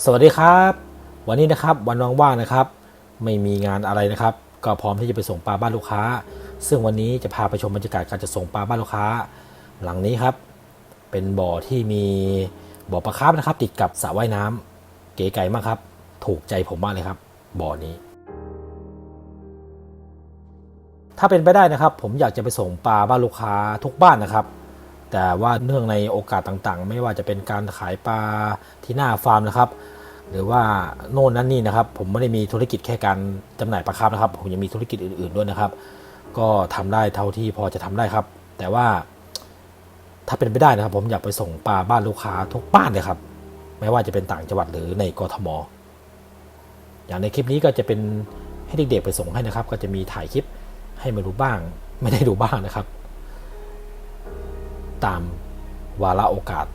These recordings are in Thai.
สวัสดีครับ วันนี้นะครับวันว่างๆนะครับ ไม่มีงานอะไรนะครับ ก็พร้อมที่จะไปส่งปลาบ้านลูกค้า ซึ่งวันนี้จะพาไปชมบรรยากาศการจะส่งปลาบ้านลูกค้า หลังนี้ครับ เป็นบ่อที่มีบ่อปลาคาร์ฟนะครับ ติดกับสระว่ายน้ำเก๋ไก่มากครับ ถูกใจผมมากเลยครับ บ่อนี้ ถ้าเป็นไปได้นะครับ ผมอยากจะไปส่งปลาบ้านลูกค้าทุกบ้านนะครับ แต่ว่าเนื่องในโอกาสต่างๆ ไม่ว่าจะเป็นการขายปลาที่หน้าฟาร์มนะครับ หรือว่าโน่นนั่นนี่นะครับ ผมไม่ได้มีธุรกิจแค่การจำหน่ายปลาคาร์ฟนะครับ ผมยังมีธุรกิจอื่น ๆด้วยนะครับ ก็ทำได้เท่าที่พอจะทำได้ครับ แต่ว่าถ้าเป็นไปได้นะครับ ผมอยากไปส่งปลาบ้านลูกค้าทุกบ้านเลยครับ ไม่ว่าจะเป็นต่างจังหวัดหรือในกทม อย่างในคลิปนี้ก็จะเป็นให้เด็กๆไปส่งให้นะครับ ก็จะมีถ่ายคลิปให้มาดูบ้าง ไม่ได้ดูบ้างนะครับ ตามวาระโอกาส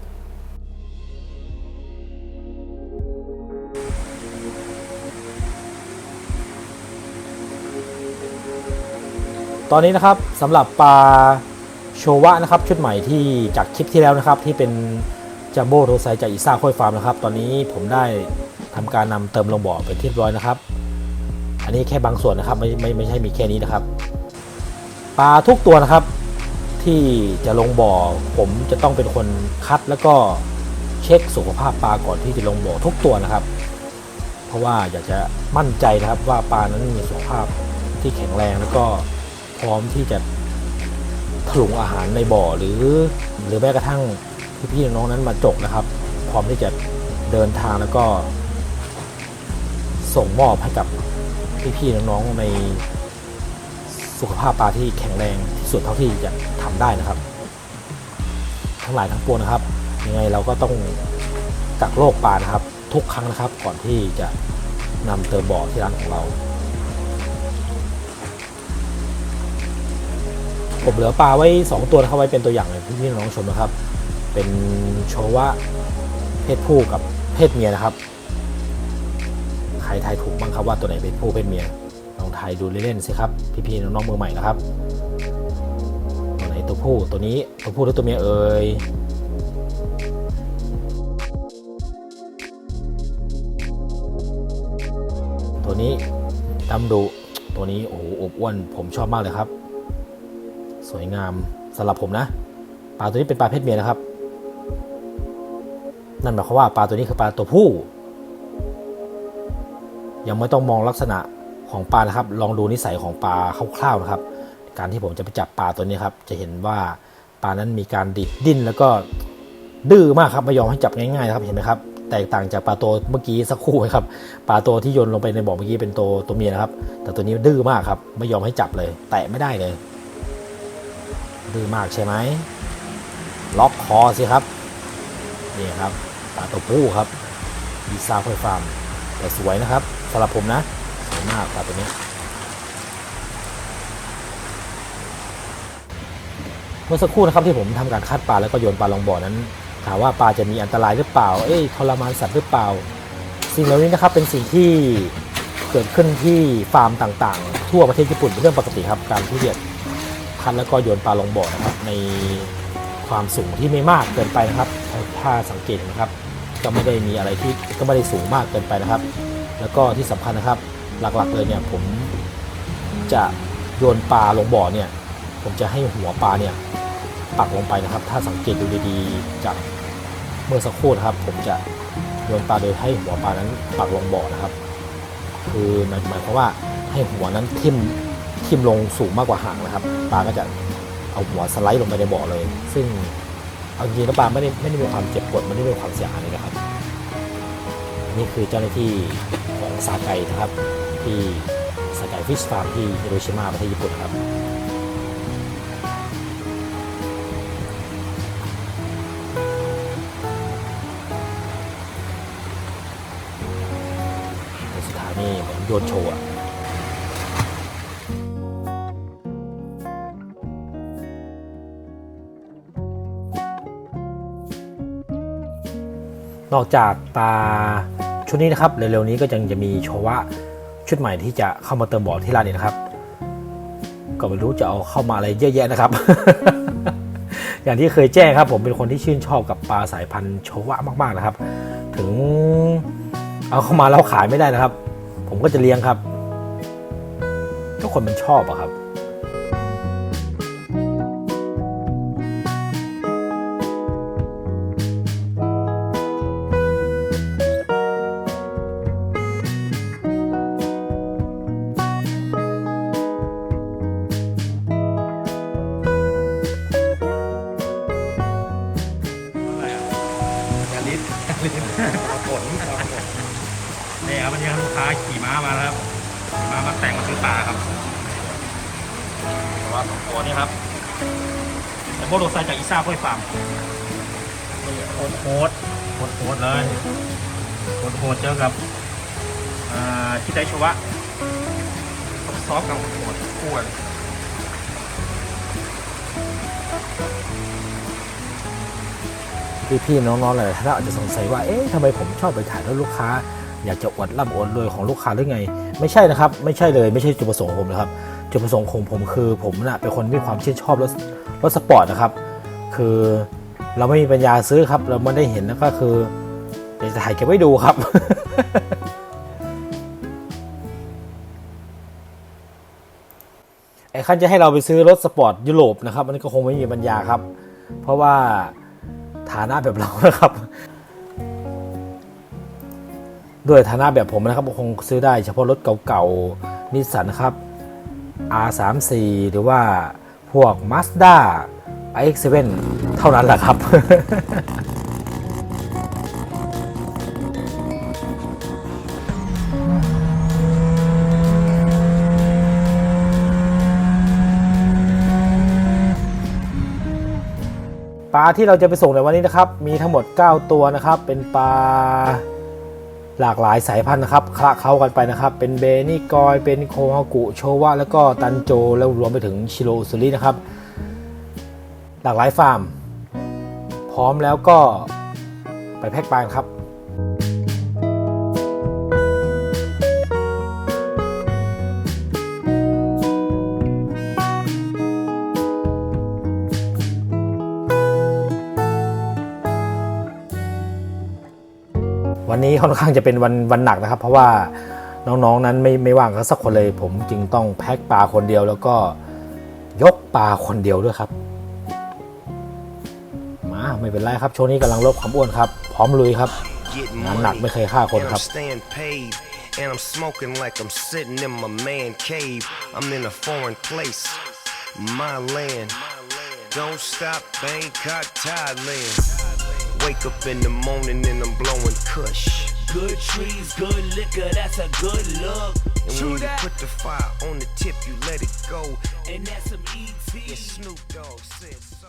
ตอนนี้นะครับสำหรับปลาโชวะนะครับชุดใหม่ที่จากคลิปที่แล้วนะครับ ที่เป็นจัมโบ้โทไซจากอีซ่าค่อยฟาร์มนะครับ ตอนนี้ผมได้ทำการนำเติมลงบ่อไปนที่เรียบร้อยนะครับ อันนี้แค่บางส่วนนะครับไม่ไม่ไม่ใช่มีแค่นี้นะครับ ปลาทุกตัวนะครับ ที่จะลงบ่อ ผมจะต้องเป็นคนคัดแล้วก็เช็คสุขภาพปลาก่อนที่จะลงบ่อทุกตัวนะครับ เพราะว่าอยากจะมั่นใจนะครับว่าปลานั้นมีสุขภาพที่แข็งแรงแล้วก็พร้อมที่จะถลุงอาหารในบ่อหรือ หรือแม้กระทั่งพี่ๆน้องๆนั้นมาจกนะครับ พร้อมที่จะเดินทางแล้วก็ ส่งมอบให้กับพี่ๆน้องๆใน สุขภาพปลาที่แข็งแรงที่สุดเท่าที่จะทำได้นะครับ ทั้งหลายทั้งปวงนะครับ ยังไงเราก็ต้องกักโรคปลานะครับ ทุกครั้งนะครับ ก่อนที่จะนำเติมบ่อที่ร้านของเรา ผมเหลือปลาไว้ 2 ตัวนะครับไว้เป็นตัวอย่างให้พี่น้องชมนะครับ เป็นโชวะเพศผู้กับเพศเมียนะครับ ใครทายถูกบ้างครับว่าตัวไหนเป็นผู้เพศเมีย ลองทายดูเล่นๆสิครับ พี่ๆน้องๆมือใหม่นะครับตัวไหนตัวผู้ตัวนี้ตัวผู้หรือตัวเมียเอ่ยตัวนี้ดำดุตัวนี้โอ้โหอบอ้วนผมชอบมากเลยครับ สวยงามสำหรับผมนะปลาตัวนี้เป็นปลาเพศเมียนะครับ นั่นหมายความว่าปลาตัวนี้คือปลาตัวผู้ ยังไม่ต้องมองลักษณะ ของปลานะครับ ลองดูนิสัยของปลาคร่าวๆนะครับ การที่ผมจะไปจับปลาตัวนี้ครับ จะเห็นว่าปลานั้นมีการดิดดิ้นแล้วก็ดื้อมากครับไม่ยอมให้จับง่ายๆนะครับเห็นไหมครับแตกต่างจากปลาตัวเมื่อกี้สักครู่ครับปลาตัวที่โยนลงไปในบ่อเมื่อกี้เป็นตัวตัวเมียนะครับ แต่ตัวนี้ดื้อมากครับ ไม่ยอมให้จับเลย แตะไม่ได้เลย ดื้อมากใช่ไหมล็อกคอสิครับนี่ครับปลาตัวผู้ครับดีซาคอยฟาร์มแต่สวยนะครับสำหรับผมนะ วยมากปลาตัวนี้เมื่อสักครู่นะครับที่ผมทำการคัดปลาแล้วก็โยนปลาลงบ่อนั้นถามว่าปลาจะมีอันตรายหรือเปล่า เอ้ยทรมานสัตว์หรือเปล่า สิ่งเหล่านี้นะครับเป็นสิ่งที่เกิดขึ้นที่ฟาร์มต่างๆ ทั่วประเทศญี่ปุ่นเป็นเรื่องปกติครับการที่จะคัดแล้วก็โยนปลาลงบ่อนะครับในความสูงที่ไม่มากเกินไปนะครับ ถ้าสังเกตนะครับ ก็ไม่ได้มีอะไรที่ก็ไม่ได้สูงมากเกินไปนะครับ แล้วก็ที่สำคัญนะครับ หลักๆเลยเนี่ยผมจะโยนปลาลงบ่อเนี่ยผมจะให้หัวปลาเนี่ยปักลงไปนะครับ ถ้าสังเกตดูดีๆจากเมื่อสักครู่นะครับ ผมจะโยนปลาโดยให้หัวปลานั้นปักลงบ่อนะครับ คือหมายหมายความว่าให้หัวนั้นทิ่มทิ่มลงสูงมากกว่าหางนะครับปลาก็จะเอาหัวสไลด์ลงไปในบ่อเลย ซึ่งเอาจริงๆแล้วปลาไม่ได้ไม่ได้มีความเจ็บปวดไม่ได้มีความเสียหายนะครับ นี่คือเจ้าหน้าที่ของซาไกนะครับ ที่ซาไกฟิชฟาร์มที่ฮิโรชิมาประเทศญี่ปุ่นครับสุดท้ายนี่เหมือนโยนโชว์อะนอกจากปลาชุดนี้นะครับ เร็วๆนี้ก็ยังจะมีโชวะ ชุดใหม่ที่จะเข้ามาเติมบ่อที่ร้านนี้นะครับ ก็ไม่รู้จะเอาเข้ามาอะไรเยอะแยะนะครับ อย่างที่เคยแจ้งครับ ผมเป็นคนที่ชื่นชอบกับปลาสายพันธุ์โชวะมากๆนะครับ ถึงเอาเข้ามาแล้วขายไม่ได้นะครับ ผมก็จะเลี้ยงครับ ทุกคนมันชอบอะครับ ครับวันนี้ครับลูกค้าขี่ม้ามาแล้วครับขี่ม้ามาแต่งมาซื้อปลาครับแต่ว่าสองตัวนี้ครับแต่โบโดไซจากอีซ่าก้อยฟาร์มโคตรโคตรโคตรโคตรเลยโคตรโคตรเจอกับอ่าชิไดชวะซอฟกับโคตรคู่กันพี่ๆน้องๆหลายๆท่านอาจจะสงสัยว่า เอ๊ะทำไมผมชอบไปถ่ายรถลูกค้า อยากจะอวดร่ำอวดรวยของลูกค้าหรือไง ไม่ใช่นะครับ ไม่ใช่เลยไม่ใช่จุดประสงค์ของผมนะครับจุดประสงค์ของผมคือผมน่ะเป็นคนมีความชื่นชอบรถรถสปอร์ตนะครับ คือเราไม่มีปัญญาซื้อครับ เราไม่ได้เห็นแล้วก็คืออยากจะถ่ายเก็บไว้ดูครับไอ้ขั้นจะให้เราไปซื้อรถสปอร์ตยุโรปนะครับมันก็คงไม่มีปัญญาครับ เพราะว่าฐานะแบบเรานะครับ ด้วยฐานะแบบผมนะครับคงซื้อได้เฉพาะรถเก่าๆนิสสันครับ R34 หรือว่าพวก Mazda iX7 เท่านั้นแหละครับปลาที่เราจะไปส่งในวันนี้นะครับ มีทั้งหมด 9 ตัวนะครับ เป็นปลา หลากหลายสายพันธุ์นะครับคละเคล้ากันไปนะครับ เป็นเบนิกอย เป็นโคฮากุ โชวะ แล้วก็ตันโจ แล้วรวมไปถึงชิโรอุสุรินะครับ หลากหลายฟาร์ม พร้อมแล้วก็ไปแพ็กปานครับ วันนี้ค่อนข้างจะเป็นวันวันหนักนะครับ เพราะว่าน้องๆนั้นไม่ไม่ว่างกันสักคนเลย ผมจึงต้องแพ็คปลาคนเดียว แล้วก็ยกปลาคนเดียวด้วยครับ มาไม่เป็นไรครับช่วงนี้กำลังลดความอ้วนครับ พร้อมลุยครับงานหนักไม่เคยฆ่าคนครับ and I'm smoking like I'm sitting in my man cave. I'm in a foreign place, my land. Don't stop, Bangkok, Thailand. Wake up in the morning and I'm blowing Kush. Good trees, good liquor, that's a good look. And when you put the fire on the tip, you let it go. And that's some ET. And Snoop Dogg said so.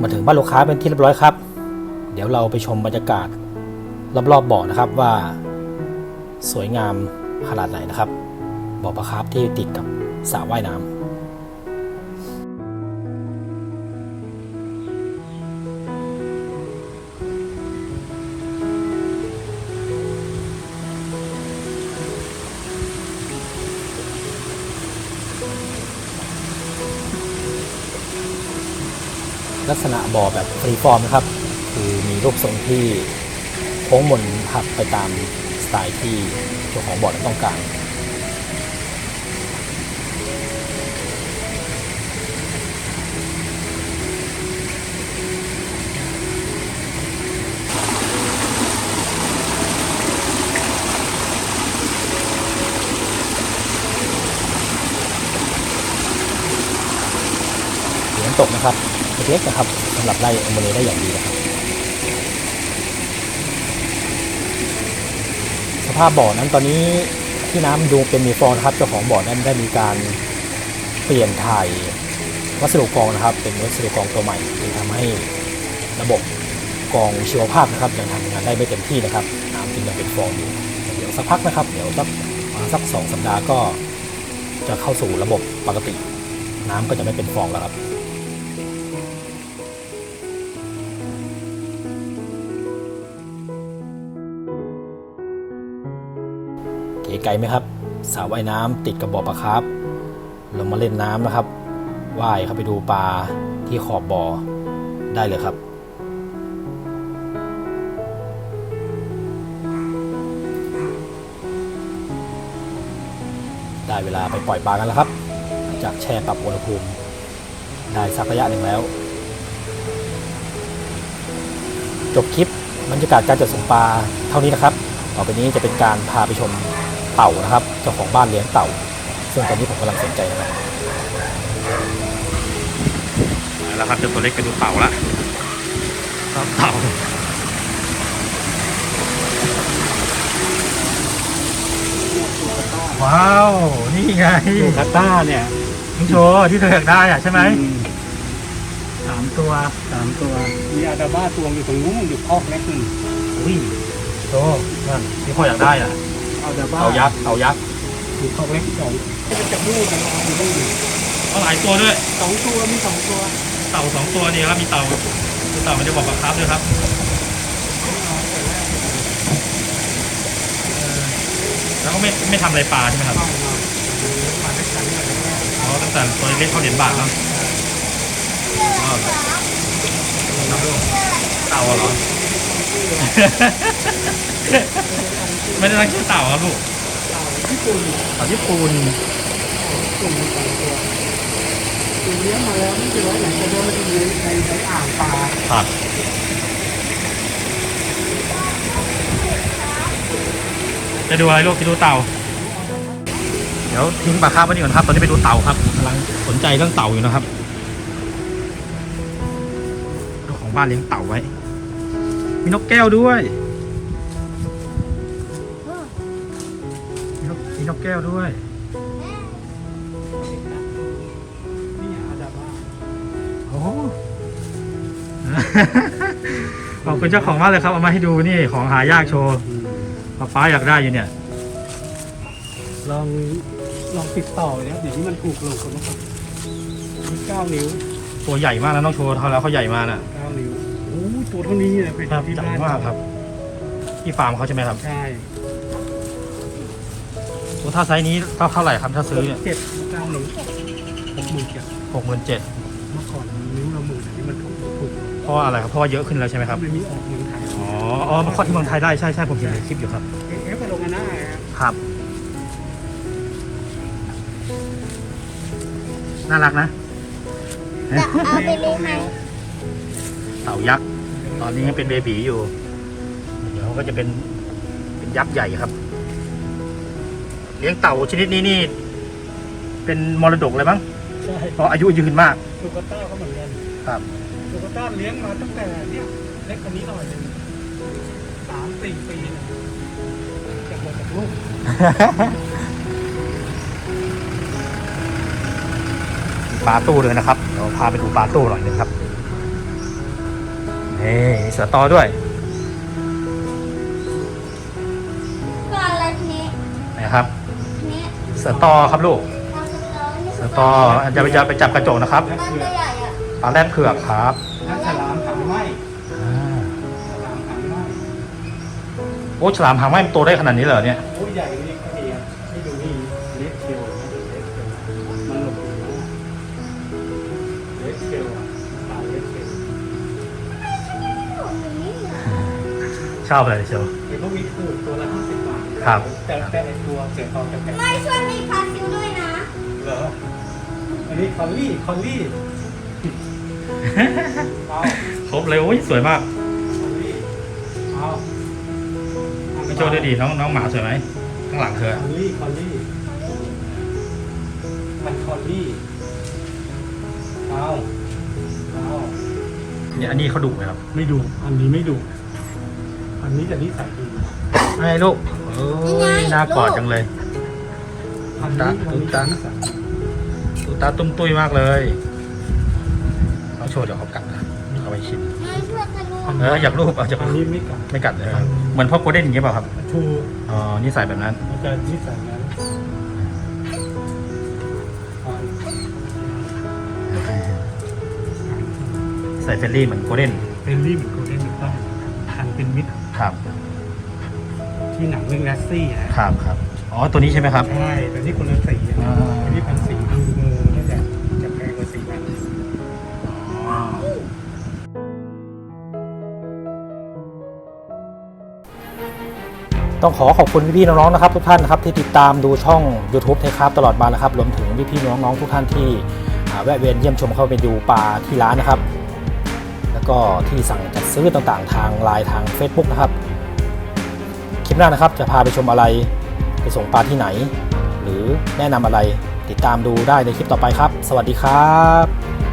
มาถึงบ้านลูกค้าเป็นที่เรียบร้อยครับ เดี๋ยวเราไปชมบรรยากาศรอบๆบ่อนะครับว่า สวยงามขนาดไหนนะครับบ่อปลาคาร์ฟที่ติดกับสระว่ายน้ำ ลักษณะบ่อแบบฟรีฟอร์มนะครับ คือมีรูปทรงที่โค้งมนหักไปตามสไตล์ที่เจ้าของบ่อนั้นต้องการเสียญตกนะครับ ล็กๆนะครับสำหรับไล่อมโมเนียได้อย่างดีนะครับ สภาพบ่อนั้นตอนนี้ที่น้ำดูเป็นมีฟองนะครับเจ้าของบ่อนั้นได้มีการเปลี่ยนถ่ายวัสดุกรองนะครับ เป็นวัสดุกรองตัวใหม่ที่ทำให้ระบบกรองชีวภาพนะครับยังทำงานได้ไม่เต็มที่นะครับน้ำจึงยังเป็นฟองอยู่เดี๋ยวสักพักนะครับ เดี๋ยวสักสักสองสัปดาห์ก็จะเข้าสู่ระบบปกติ น้ำก็จะไม่เป็นฟองแล้วครับ เก๋ไกลไหมครับสระว่ายน้ำติดกับบ่อปลาคร์ฟเรามาเล่นน้ำนะครับว่ายเข้าไปดูปลาที่ขอบบ่อได้เลยครับ ได้เวลาไปปล่อยปลากันแล้วครับ จากแช่ปรับอุณหภูมิ ได้สักระยะหนึ่งแล้ว จบคลิปบรรยากาศการจัดส่งปลาเท่านี้นะครับ ต่อไปนี้จะเป็นการพาไปชม เต่านะครับเจ้าของบ้านเลี้ยงเต่า ซึ่งตอนนี้ผมกำลังสนใจนะครับมาแล้วครับเจ้าตัวเล็กไปดูเต่าละครับเต่าว้าว นี่ไงอยู่กาต้าเนี่ยน้องโชว์ที่เธออยากได้อะใช่ไหมอืมสามตัวสามตัว มีอาดาบ้าตัวอยู่ตรงนู้นอยู่คอกเล็กหนึ่งอุ้ยโชว์นั่นที่พ่ออยากได้อะ อาดาบ้าเต่ายักษ์เต่ายักษ์อยู่คอกเล็กสองมันจะมูดกันอยู่นู่นอยู่เอาหลายตัวด้วยสองตัวมีสองตัวเต่าสองตัวนี่ครับมีเต่าคือเต่ามันจะบอกกับครับด้วยครับเออแล้วก็ไม่ไม่ทำอะไรปลาใช่ไหมครับเข้ามามาด้วยกันเลยอ๋อตั้งแต่ตัวเล็กเขาเหรียญบาทแล้วอ๋อเต่าเหรอ ไม่ได้ตั้งชื่อเต่าครับลูกญี่ปุ่นเต่าญี่ปุ่นกลุ่มสองตัวตัวเลี้ยงมาแล้วไม่กี่ร้อยหลังจากนั้นมันจะอยู่ในในอ่างปลาครับจะดูอะไรลูกจะดูเต่า เดี๋ยวทิ้งปลาคาร์ฟไว้นี่ก่อนครับ ตอนนี้ไปดูเต่าครับกำลังสนใจเรื่องเต่าอยู่นะครับเจ้าของบ้านเลี้ยงเต่าไว้ มีนกแก้วด้วย แก้วด้วย นี่อาดาบ้าโอ้ขอบคุณเจ้าของมากเลยครับ เอามาให้ดูนี่ของหายากโชว์ป้าป้าอยากได้อยู่เนี่ย ลองลองติดต่อเนี่ยเดี๋ยวนี้มันถูกลงคนนะครับมีเก้านิ้วตัวใหญ่มากนะน้องโชว์เท่าแล้วเขาใหญ่มากน่ะเก้านิ้วโอ้ยตัวเท่านี้เลยไปครับที่ใหญ่บ้านมากครับ ที่ฟาร์มเขาใช่ไหมครับ ใช่ตัว ถ้าไซส์นี้เท่าเท่าไหร่ครับถ้าซื้อเนี่ยเจ็ดเก้านิ้วหกหมื่นเจ็ดหกหมื่นเจ็ดเมื่อก่อนนิ้วละหมื่นอันนี้มันถูกถูกเพราะว่าอะไรครับเพราะว่าเยอะขึ้นแล้วใช่ไหมครับมันมีออกเมืองไทยอ๋ออ๋อมาคลอดที่เมืองไทยได้ใช่ใช่ผมเห็นในคลิปอยู่ครับเอฟไปลงกันหน้าครับครับน่ารักนะจะเอาไปเลี้ยงไหมเต่ายักษ์ ตอนนี้ยังเป็นเบบีอยู่ เดี๋ยวก็จะเป็นเป็นยักษ์ใหญ่ครับ เลี้ยงเต่าชนิดนี้นี่ เป็นมรดกเลยมั้งใช่เพราะอายุยืนมากลูกาต้าก็เหมือนกันครับลูกาต้าเลี้ยงมาตั้งแต่เนี่ยเล็กกว่านี้หน่อยหนึงสามสี่ปีนะจากหมดจากลูกปลาตู้เลยนะครับเดี๋ยวพาไปดูปลาตู้หน่อยหนึงครับนี่มีเสือตอด้วย เสือตอครับลูกเราจะร้องนี่เสือตอจะไปจะไปจับกระจกนะครับและต้นเผืตัอวกใหญ่อะปลาแรดเผือกครับและฉลามหางไหมอ่าฉลามหางไหมโอ้ฉลามหางไหมมันโตได้ขนาดนี้เหรอเนี่ยโอ้ยใหญ่นี่ก็ดีครับให้ดูนี่เล็กเชลนะเล็กเชลมันหลบอยู่นะเล็กเชลอะปลาเล็กเชลโอ้ยนี่เหรอชอบเลยเชียวเห็นพวกนี้ถูกตัวละห้าสิบบาท ครับ แต่แต่ไอตัวเสือทองจะแพงไม่ช่วยมีพาซิลด้วยนะ เหรออันนี้คอลลี่คอลลี่เอาครบเลยโอ้ยสวยมากคอลลี่เอาพี่โจดูดีน้องน้องหมาสวยไหมข้างหลังเธอคอลลี่คอลลี่มันคอลลี่เอาเอาเนี่ยอันนี้เขาดุไหมครับไม่ดุอันนี้ไม่ดุอันนี้จะนิสัยดีไอ้ลูก โอ้ยน่ากอดจังเลยอันนี้อันนี้ตุ๊กตาจะนิสัยดีตูตาตุ้มตุ้ยมากเลยต้องโชว์เดี๋ยวเขากัดนะเอาไปชิมไม่ช่วยกันลูกเอออยากรูปเอาอยากอันรูนี้ปไม่กัดไม่กัดเลยครับเหมือนพ่อโกลเด้นอย่างเงี้ยเปล่าครับถูกอ๋อนิสัยแบบนั้นมันจะนิสัยนั้นอ่าใส่เฟรนลี่เหมือนโกลเด้นเป็นรีบเหมือนโกลเด้นถูกต้องหันเป็นมิตรครับ ที่หนังเรื่องแรสซี่นะครับครับอ๋อตัวนี้ใช่ไหมครับใช่แต่นี่คนละสีอะอ่า อันนี้พันสีดูงูนี่แหละจะแพงกว่าสีพันอ๋อต้องขอขอบคุณพี่ๆน้องๆนะครับทุกท่านนะครับที่ติดตามดูช่อง YouTube เทคครับตลอดมานะครับรวมถึงพี่ๆน้องๆทุกท่านที่อ่าแวะเวียนเยี่ยมชมเข้าไปดูปลาที่ร้านนะครับ แล้วก็ที่สั่งจัดซื้อต่างๆ ทางไลน์ทาง Facebook นะครับ คลิปหน้านะครับจะพาไปชมอะไร ไปส่งปลาที่ไหน หรือแนะนำอะไรติดตามดูได้ในคลิปต่อไปครับ สวัสดีครับ